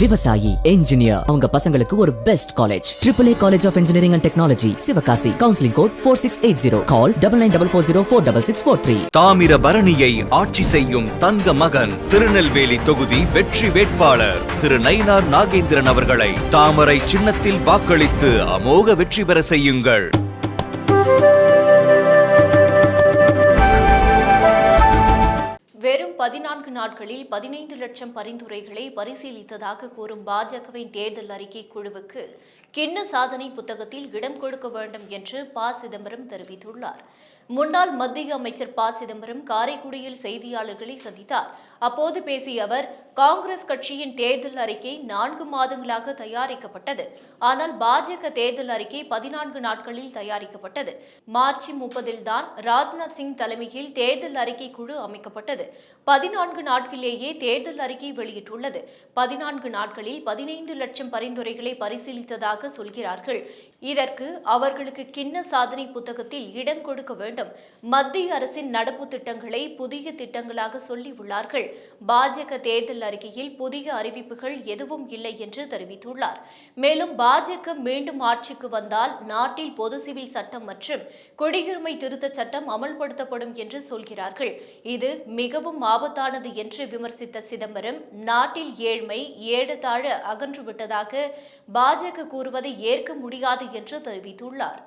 விவசாயி என்ஜினியர் அவங்க பசங்களுக்கு ஒரு best college triple A college of engineering and technology Sivakasi. Counselling code four six eight zero call double nine double four zero four double six four three தாமிரபரணியை ஆட்சி செய்யும் தங்க மகன் திருநெல்வேலி தொகுதி வெற்றி வேட்பாளர் திரு நயினார் நாகேந்திரன் அவர்களை தாமரை சின்னத்தில் வாக்களித்து அமோக வெற்றி பெற செய்யுங்கள். பதினான்கு நாட்களில் பதினைந்து லட்சம் பரிந்துரைகளை பரிசீலித்ததாக கூறும் பாஜகவின் தேர்தல் அறிக்கை குழுவுக்கு கிண்ண சாதனை புத்தகத்தில் இடம் கொடுக்க வேண்டும் என்று ப. சிதம்பரம் தெரிவித்துள்ளார். முன்னாள் மத்திய அமைச்சர் ப. சிதம்பரம் காரைக்குடியில் செய்தியாளர்களை சந்தித்தார். அப்போது பேசிய அவர் காங்கிரஸ் கட்சியின் தேர்தல் அறிக்கை நான்கு மாதங்களாக தயாரிக்கப்பட்டது. ஆனால் பாஜக தேர்தல் அறிக்கை பதினான்கு நாட்களில் தயாரிக்கப்பட்டது. மார்ச் முப்பதில் தான் ராஜ்நாத் சிங் தலைமையில் தேர்தல் அறிக்கை குழு அமைக்கப்பட்டது. பதினான்கு நாட்களிலேயே தேர்தல் அறிக்கை வெளியிட்டுள்ளது. பதினான்கு நாட்களில் பதினைந்து லட்சம் பரிந்துரைகளை பரிசீலித்ததாக சொல்கிறார்கள். இதற்கு அவர்களுக்கு கிண்ண சாதனை புத்தகத்தில் இடம் கொடுக்க வேண்டும். மத்திய அரசின் நடப்பு திட்டங்களை புதிய திட்டங்களாக சொல்லி உள்ளார்கள். பாஜக தேர்தல் அறிக்கையில் புதிய அறிவிப்புகள் எதுவும் இல்லை என்று தெரிவித்துள்ளார். மேலும் பாஜக மீண்டும் ஆட்சிக்கு வந்தால் நாட்டில் பொது சிவில் சட்டம் மற்றும் குடியுரிமை திருத்தச் சட்டம் அமல்படுத்தப்படும் என்று சொல்கிறார்கள். இது மிகவும் ஆபத்தானது என்று விமர்சித்த சிதம்பரம் நாட்டில் ஏழ்மை ஏறத்தாழ அகன்றுவிட்டதாக பாஜக கூறுவதை ஏற்க முடியாது என்று தெரிவித்துள்ளார்.